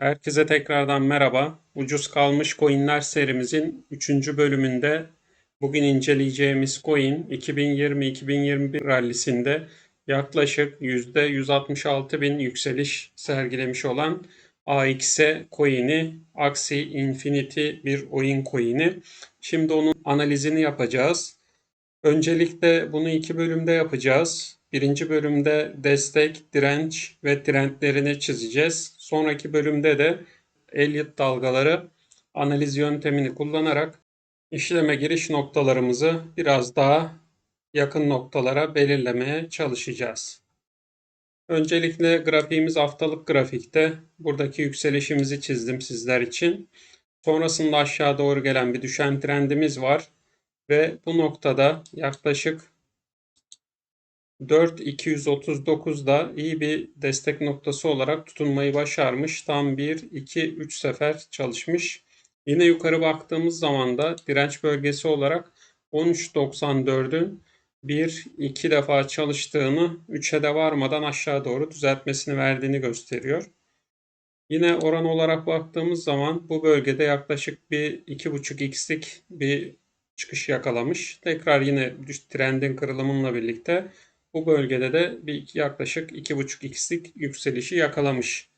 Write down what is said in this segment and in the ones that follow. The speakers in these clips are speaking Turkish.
Herkese tekrardan merhaba. Ucuz kalmış coinler serimizin 3. bölümünde bugün inceleyeceğimiz coin 2020-2021 rallisinde yaklaşık %166 bin yükseliş sergilemiş olan AXE coin'i, Axie Infinity bir oyun coin'i. Şimdi onun analizini yapacağız. Öncelikle bunu iki bölümde yapacağız. Birinci bölümde destek, direnç ve trendlerini çizeceğiz. Sonraki bölümde de Elliott dalgaları analiz yöntemini kullanarak işleme giriş noktalarımızı biraz daha yakın noktalara belirlemeye çalışacağız. Öncelikle grafiğimiz haftalık grafikte. Buradaki yükselişimizi çizdim sizler için. Sonrasında aşağı doğru gelen bir düşen trendimiz var. Ve bu noktada yaklaşık 4239'da iyi bir destek noktası olarak tutunmayı başarmış. Tam 1, 2, 3 sefer çalışmış. Yine yukarı baktığımız zaman da direnç bölgesi olarak 13.94'ün 1, 2 defa çalıştığını 3'e de varmadan aşağı doğru düzeltmesini verdiğini gösteriyor. Yine oran olarak baktığımız zaman bu bölgede yaklaşık bir 2.5x'lik bir çıkış yakalamış. Tekrar yine trendin kırılımınla birlikte bu bölgede de bir yaklaşık 2.5x'lik yükselişi yakalamış.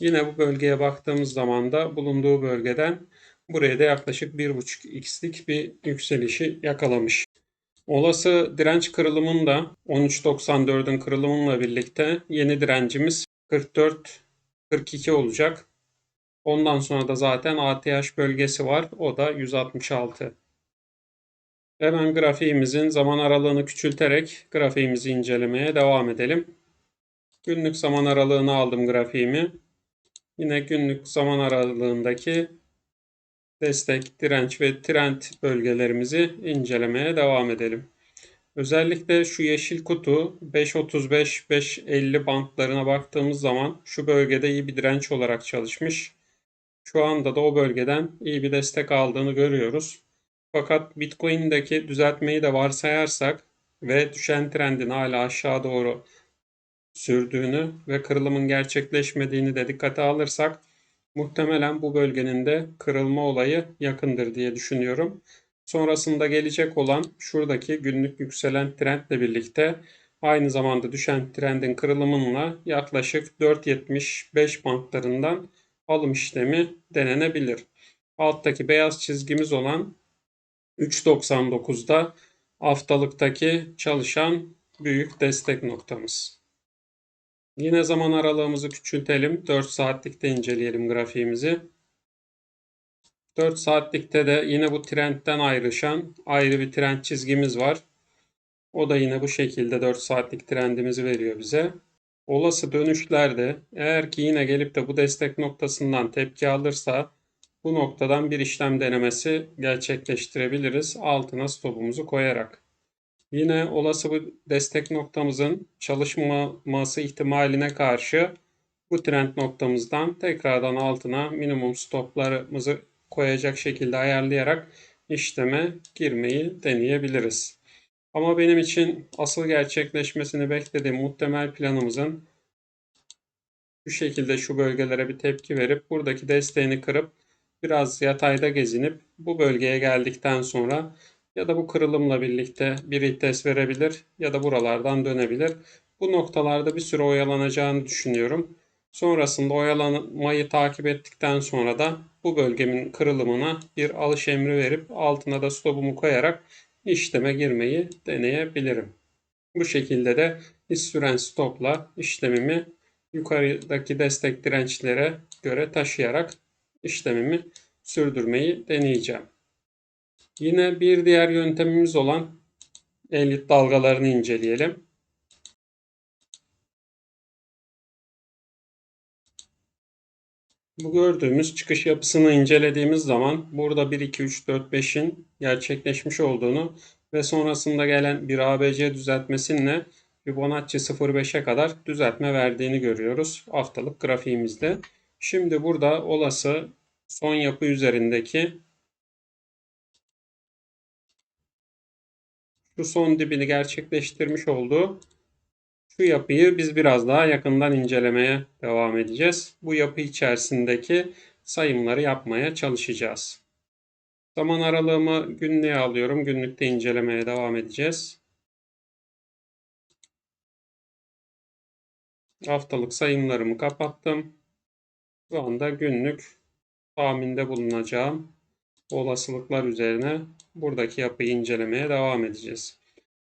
Yine bu bölgeye baktığımız zaman da bulunduğu bölgeden buraya da yaklaşık 1.5x'lik bir yükselişi yakalamış. Olası direnç kırılımında 13.94'ün kırılımıyla birlikte yeni direncimiz 44-42 olacak. Ondan sonra da zaten ATH bölgesi var. O da 166. Hemen grafiğimizin zaman aralığını küçülterek grafiğimizi incelemeye devam edelim. Günlük zaman aralığını aldım grafiğimi. Yine günlük zaman aralığındaki destek, direnç ve trend bölgelerimizi incelemeye devam edelim. Özellikle şu yeşil kutu 5.35-5.50 bantlarına baktığımız zaman şu bölgede iyi bir direnç olarak çalışmış. Şu anda da o bölgeden iyi bir destek aldığını görüyoruz. Fakat Bitcoin'deki düzeltmeyi de varsayarsak ve düşen trendin hala aşağı doğru sürdüğünü ve kırılımın gerçekleşmediğini de dikkate alırsak muhtemelen bu bölgenin de kırılma olayı yakındır diye düşünüyorum. Sonrasında gelecek olan şuradaki günlük yükselen trendle birlikte aynı zamanda düşen trendin kırılımınla yaklaşık 4.75 bantlarından alım işlemi denenebilir. Alttaki beyaz çizgimiz olan 3.99'da haftalıktaki çalışan büyük destek noktamız. Yine zaman aralığımızı küçültelim. 4 saatlikte inceleyelim grafiğimizi. 4 saatlikte de yine bu trendten ayrışan ayrı bir trend çizgimiz var. O da yine bu şekilde 4 saatlik trendimizi veriyor bize. Olası dönüşlerde eğer ki yine gelip de bu destek noktasından tepki alırsa bu noktadan bir işlem denemesi gerçekleştirebiliriz altına stopumuzu koyarak. Yine olası bu destek noktamızın çalışmaması ihtimaline karşı bu trend noktamızdan tekrardan altına minimum stoplarımızı koyacak şekilde ayarlayarak işleme girmeyi deneyebiliriz. Ama benim için asıl gerçekleşmesini beklediğim muhtemel planımızın bu şekilde şu bölgelere bir tepki verip buradaki desteğini kırıp biraz yatayda gezinip bu bölgeye geldikten sonra ya da bu kırılımla birlikte bir ites verebilir ya da buralardan dönebilir. Bu noktalarda bir süre oyalanacağını düşünüyorum. Sonrasında oyalanmayı takip ettikten sonra da bu bölgemin kırılımına bir alış emri verip altına da stopumu koyarak işleme girmeyi deneyebilirim. Bu şekilde de hiç süren stopla işlemimi yukarıdaki destek dirençlere göre taşıyarak işlemimi sürdürmeyi deneyeceğim. Yine bir diğer yöntemimiz olan elit dalgalarını inceleyelim. Bu gördüğümüz çıkış yapısını incelediğimiz zaman burada 1, 2, 3, 4, 5'in gerçekleşmiş olduğunu ve sonrasında gelen bir ABC düzeltmesinle Fibonacci 0.5'e kadar düzeltme verdiğini görüyoruz haftalık grafiğimizde. Şimdi burada olası son yapı üzerindeki şu son dibini gerçekleştirmiş olduğu Şu yapıyı biz biraz daha yakından incelemeye devam edeceğiz. Bu yapı içerisindeki sayımları yapmaya çalışacağız. Zaman aralığımı günlüğe alıyorum. Günlükte incelemeye devam edeceğiz. Haftalık sayımlarımı kapattım. Şu anda günlük tahminde bulunacağım olasılıklar üzerine buradaki yapıyı incelemeye devam edeceğiz.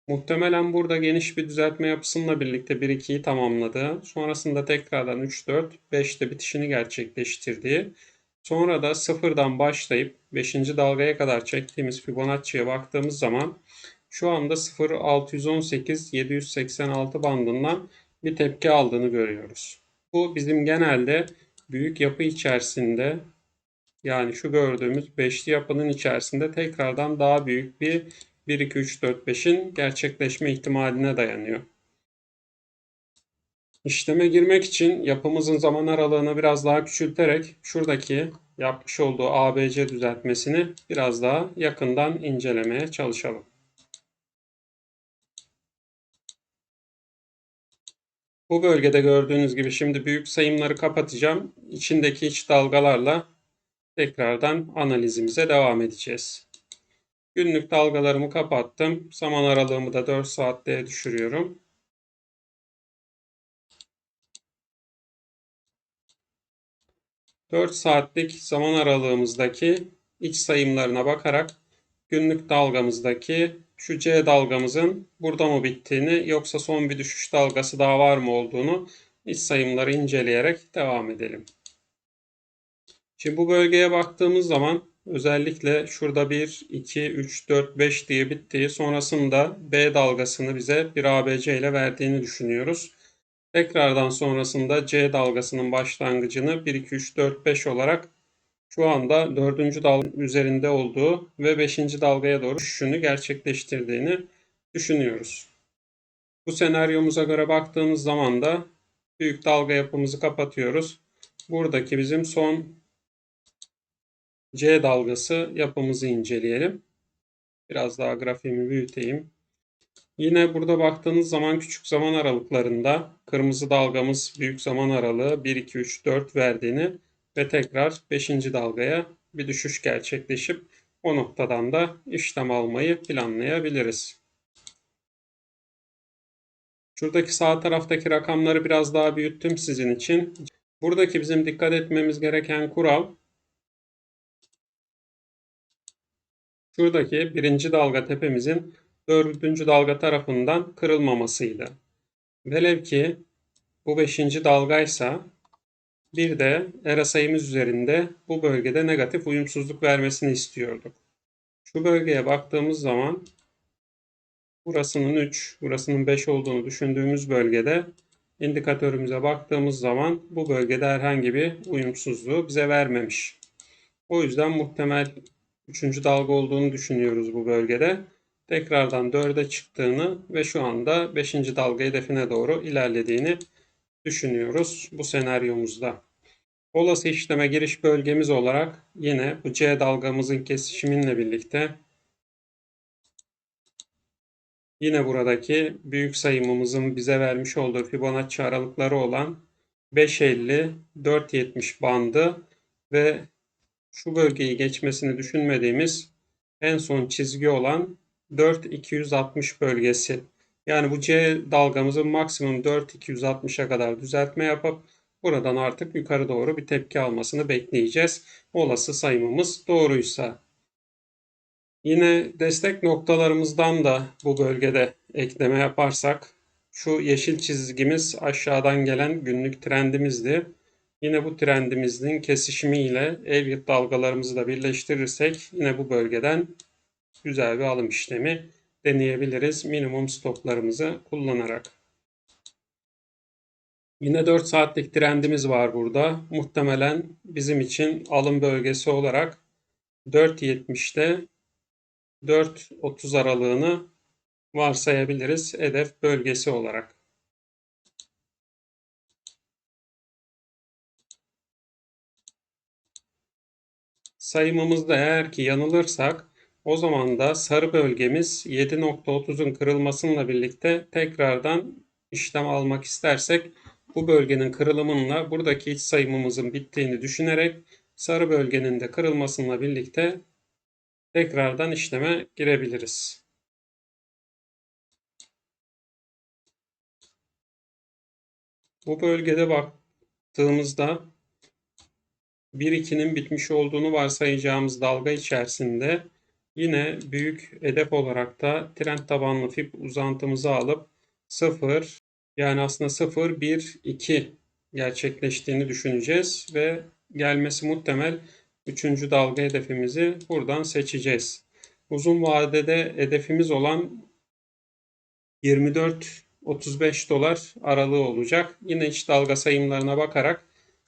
Muhtemelen burada geniş bir düzeltme yapısıyla birlikte 1-2'yi tamamladı. Sonrasında tekrardan 3-4, 5'te bitişini gerçekleştirdiği. Sonra da sıfırdan başlayıp 5. dalgaya kadar çektiğimiz Fibonacci'ye baktığımız zaman şu anda 0 618 786 bandından bir tepki aldığını görüyoruz. Bu bizim genelde büyük yapı içerisinde yani şu gördüğümüz beşli yapının içerisinde tekrardan daha büyük bir 1, 2, 3, 4, 5'in gerçekleşme ihtimaline dayanıyor. İşleme girmek için yapımızın zaman aralığını biraz daha küçülterek şuradaki yapmış olduğu ABC düzeltmesini biraz daha yakından incelemeye çalışalım. Bu bölgede gördüğünüz gibi şimdi büyük sayımları kapatacağım. İçindeki iç dalgalarla tekrardan analizimize devam edeceğiz. Günlük dalgalarımı kapattım. Zaman aralığımı da 4 saatliğe düşürüyorum. Dört saatlik zaman aralığımızdaki iç sayımlarına bakarak günlük dalgamızdaki şu C dalgamızın burada mı bittiğini yoksa son bir düşüş dalgası daha var mı olduğunu iç sayımları inceleyerek devam edelim. Şimdi bu bölgeye baktığımız zaman özellikle şurada 1, 2, 3, 4, 5 diye bittiği sonrasında B dalgasını bize bir ABC ile verdiğini düşünüyoruz. Tekrardan sonrasında C dalgasının başlangıcını 1, 2, 3, 4, 5 olarak şu anda 4. dalga üzerinde olduğu ve 5. dalgaya doğru düşüşünü gerçekleştirdiğini düşünüyoruz. Bu senaryomuza göre baktığımız zaman da büyük dalga yapımızı kapatıyoruz. Buradaki bizim son C dalgası yapımızı inceleyelim. Biraz daha grafiğimi büyüteyim. Yine burada baktığınız zaman küçük zaman aralıklarında kırmızı dalgamız büyük zaman aralığı 1, 2, 3, 4 verdiğini ve tekrar 5. dalgaya bir düşüş gerçekleşip o noktadan da işlem almayı planlayabiliriz. Şuradaki sağ taraftaki rakamları biraz daha büyüttüm sizin için. Buradaki bizim dikkat etmemiz gereken kural şuradaki birinci dalga tepemizin dördüncü dalga tarafından kırılmamasıydı. Velev ki bu beşinci dalgaysa bir de era sayımız üzerinde bu bölgede negatif uyumsuzluk vermesini istiyorduk. Şu bölgeye baktığımız zaman burasının 3, burasının 5 olduğunu düşündüğümüz bölgede indikatörümüze baktığımız zaman bu bölgede herhangi bir uyumsuzluğu bize vermemiş. O yüzden muhtemel 3. dalga olduğunu düşünüyoruz bu bölgede. Tekrardan 4'e çıktığını ve şu anda 5. dalga hedefine doğru ilerlediğini düşünüyoruz bu senaryomuzda. Olası işleme giriş bölgemiz olarak yine bu C dalgamızın kesişiminle birlikte yine buradaki büyük sayımımızın bize vermiş olduğu Fibonacci aralıkları olan 5.50, 4.70 bandı ve şu bölgeyi geçmesini düşünmediğimiz en son çizgi olan 4.260 bölgesi. Yani bu C dalgamızın maksimum 4.260'a kadar düzeltme yapıp buradan artık yukarı doğru bir tepki almasını bekleyeceğiz. Olası sayımımız doğruysa. Yine destek noktalarımızdan da bu bölgede ekleme yaparsak şu yeşil çizgimiz aşağıdan gelen günlük trendimizdi. Yine bu trendimizin kesişimiyle Elliott dalgalarımızı da birleştirirsek yine bu bölgeden güzel bir alım işlemi deneyebiliriz minimum stoplarımızı kullanarak. Yine 4 saatlik trendimiz var burada. Muhtemelen bizim için alım bölgesi olarak 4.70'te 4.30 aralığını varsayabiliriz hedef bölgesi olarak. Sayımımızda eğer ki yanılırsak o zaman da sarı bölgemiz 7.30'un kırılmasıyla birlikte tekrardan işlem almak istersek bu bölgenin kırılımınla buradaki iç sayımımızın bittiğini düşünerek sarı bölgenin de kırılmasıyla birlikte tekrardan işleme girebiliriz. Bu bölgede baktığımızda 1-2'nin bitmiş olduğunu varsayacağımız dalga içerisinde yine büyük hedef olarak da trend tabanlı fib uzantımızı alıp 0 yani aslında 0 1 2 gerçekleştiğini düşüneceğiz ve gelmesi muhtemel 3. dalga hedefimizi buradan seçeceğiz. Uzun vadede hedefimiz olan 24-35 dolar aralığı olacak. Yine iç dalga sayımlarına bakarak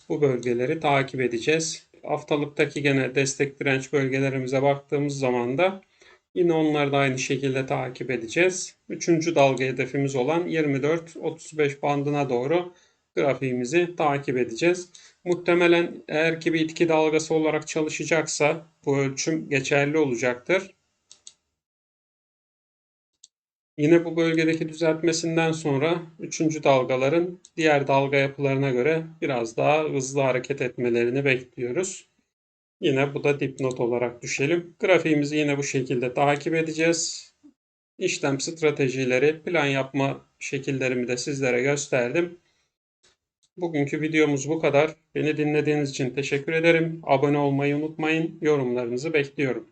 bu bölgeleri takip edeceğiz. Haftalıktaki gene destek direnç bölgelerimize baktığımız zaman da yine onları da aynı şekilde takip edeceğiz. Üçüncü dalga hedefimiz olan 24-35 bandına doğru grafiğimizi takip edeceğiz. Muhtemelen eğer ki bir itki dalgası olarak çalışacaksa bu ölçüm geçerli olacaktır. Yine bu bölgedeki düzeltmesinden sonra 3. dalgaların diğer dalga yapılarına göre biraz daha hızlı hareket etmelerini bekliyoruz. Yine bu da dipnot olarak düşelim. Grafiğimizi yine bu şekilde takip edeceğiz. İşlem stratejileri, plan yapma şekillerimi de sizlere gösterdim. Bugünkü videomuz bu kadar. Beni dinlediğiniz için teşekkür ederim. Abone olmayı unutmayın. Yorumlarınızı bekliyorum.